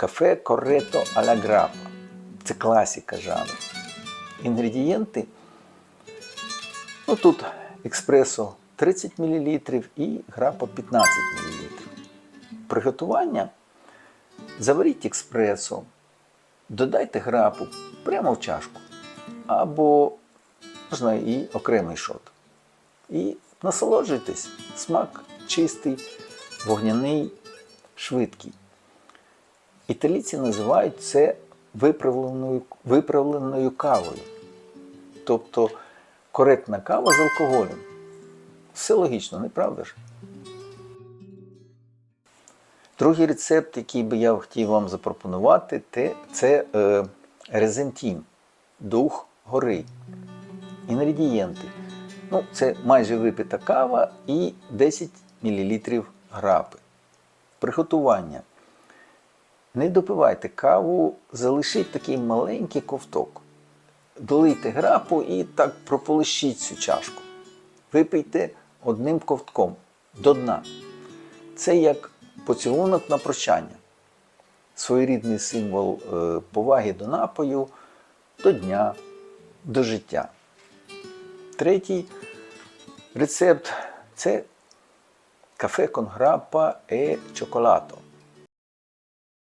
Кафе Корето аля грапа. Це класика жанру. Інгредієнти. Ну тут експресо 30 мл і грапа 15 мл. Приготування. Заваріть експресо, додайте грапу прямо в чашку. Або можна і окремий шот. І насолоджуйтесь. Смак чистий, вогняний, швидкий. Італійці називають це виправленою, виправленою кавою. Тобто коректна кава з алкоголем. Все логічно, не правда ж? Другий рецепт, який би я хотів вам запропонувати, це е, резентін, дух гори. Інгредієнти. Ну, це майже випита кава і 10 мл грапи. Приготування. Не допивайте каву, залишіть такий маленький ковток. Долийте грапу і так прополощіть цю чашку. Випийте одним ковтком до дна. Це як поцілунок на прощання. Своєрідний символ е, поваги до напою, до дня, до життя. Третій рецепт це кафе grappa e cioccolato.